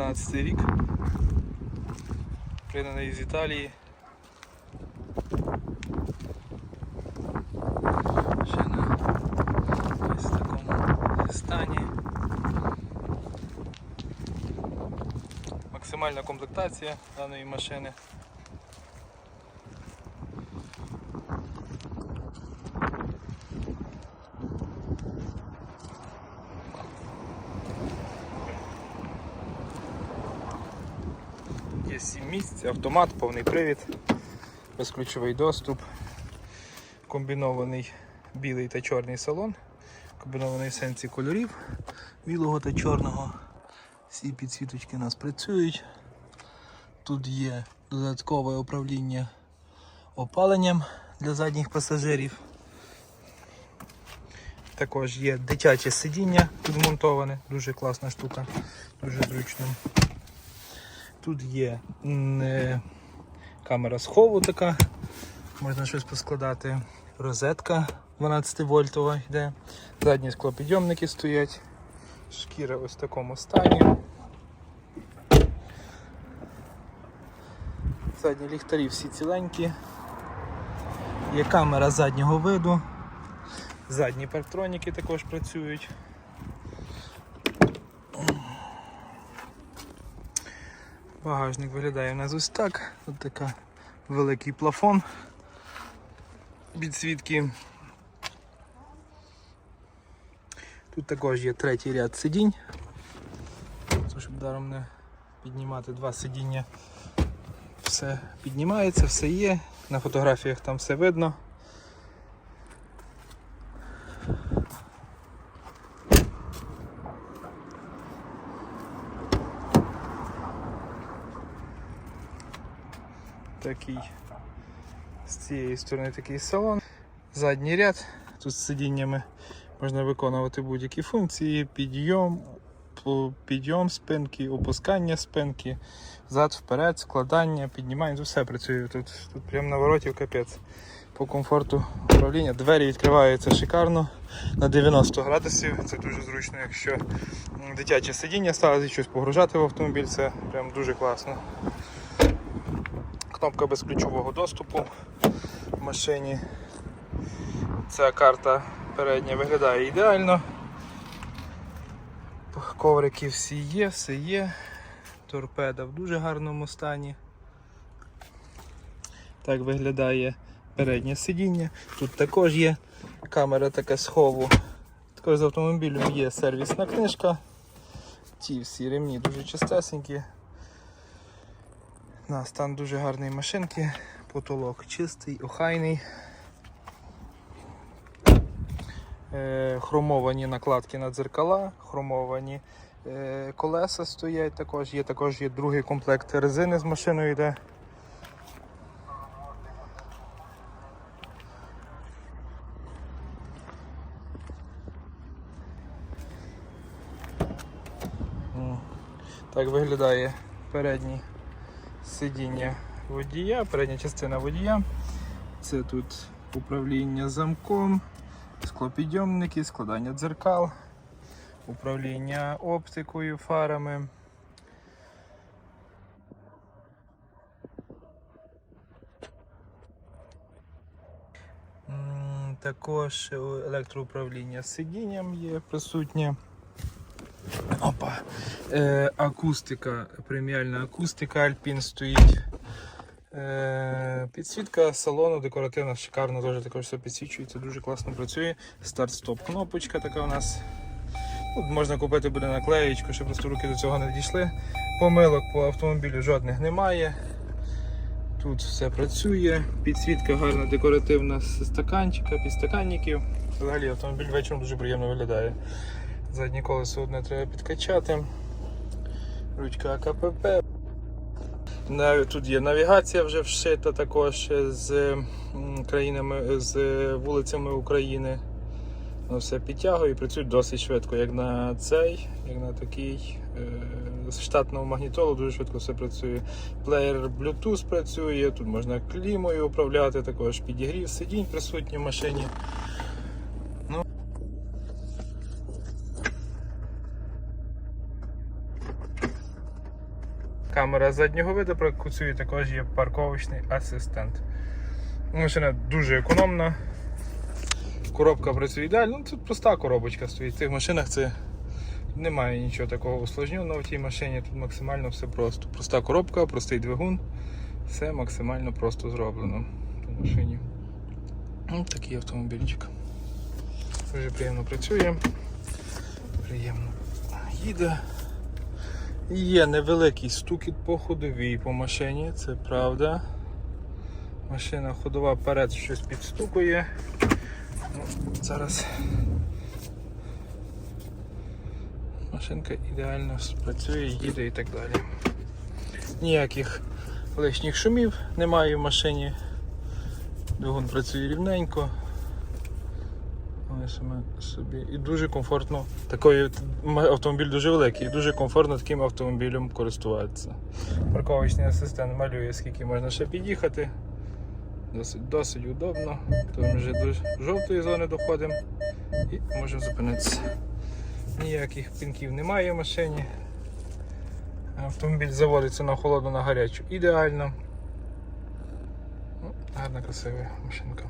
13 рік. Пригнаний з Італії. Ще на ось такому стані. Максимальна комплектація даної машини. Є 7 місць, автомат, повний привід, безключовий доступ, комбінований білий та чорний салон, комбінований в сенсі кольорів білого та чорного. Всі підсвіточки у нас працюють. Тут є додаткове управління опаленням для задніх пасажирів. Також є дитяче сидіння тут вмонтоване, дуже класна штука, дуже зручно. Тут є е, камера схову така, можна щось поскладати. Розетка 12 вольтова йде. Задні склопідйомники стоять. Шкіра ось в такому стані. Задні ліхтарі всі ціленькі. Є камера заднього виду. Задні парктроніки також працюють. Багажник виглядає у нас ось так. Ось така великий плафон. Підсвітки. Тут також є третій ряд сидінь. Щоб даром не піднімати два сидіння. Все піднімається, все є. На фотографіях там все видно. Такий з цієї сторони такий салон. Задній ряд. Тут з сидіннями можна виконувати будь-які функції, підйом, підйом спинки, опускання спинки, зад, вперед, складання, піднімання, тут все працює. Тут, тут на вороті капець. По комфорту управління. Двері відкриваються шикарно на 90 градусів. Це дуже зручно, якщо дитяче сидіння ставити, щось погружати в автомобіль, це прям дуже класно. Кнопка безключового доступу в машині. Ця карта передня виглядає ідеально. Коврики всі є, все є. Торпеда в дуже гарному стані. Так виглядає переднє сидіння. Тут також є камера така схову. Також з автомобілем є сервісна книжка. Ті всі ремні дуже чистесенькі. На стан дуже гарної машинки. Потолок чистий, охайний. Е, хромовані накладки на дзеркала, хромовані е, колеса стоять також. Є також є другий комплект резини з машиною йде. Так виглядає переднє сидіння водія, передня частина водія. Це тут управління замком, склопідйомники, складання дзеркал, управління оптикою, фарами. Також електроуправління сидінням є присутнє. Опа. Е, акустика, преміальна акустика Alpine стоїть. Е, підсвітка салону декоративна, шикарно, теж також все підсвічується, дуже класно працює. Старт-стоп кнопочка така у нас. Тут можна купити буде наклеєчку, щоб просто руки до цього не дійшли. Помилок по автомобілю жодних немає. Тут все працює, підсвітка гарна, декоративна з стаканчика, підстаканників. Взагалі автомобіль вечором дуже приємно виглядає. Заднє колесо одне треба підкачати. Ручка АКПП. Тут є навігація вже вшита також з країнами, з вулицями України. Воно все підтягує і працює досить швидко, як на цей, як на такий е, з штатного магнітолу дуже швидко все працює. Плеєр Bluetooth працює, тут можна клімою управляти, також підігрів сидінь присутній в машині. Камера заднього виду працює, також є парковочний асистент. Машина дуже економна. Коробка працює ідеально. Ну, Тут проста коробочка стоїть. В цих машинах це немає нічого такого усложненого в тій машині. Тут максимально все просто. Проста коробка, простий двигун. Все максимально просто зроблено в машині. Такий автомобільчик. Дуже приємно працює. Приємно їде. Є невеликий стукіт по ходовій по машині, це правда. Машина ходова перед щось підстукує. Ну, зараз машинка ідеально працює, їде і так далі. Ніяких лишніх шумів немає в машині. Двигун працює рівненько. Вони собі. І дуже комфортно. Такий автомобіль дуже великий, і дуже комфортно таким автомобілем користуватися. Парковочний асистент малює, скільки можна ще під'їхати. Досить, досить удобно. То ми вже до жовтої зони доходимо і можемо зупинитися. Ніяких пінків немає в машині. Автомобіль заводиться на холодну, на гарячу ідеально. Ну, Гарна красива машинка.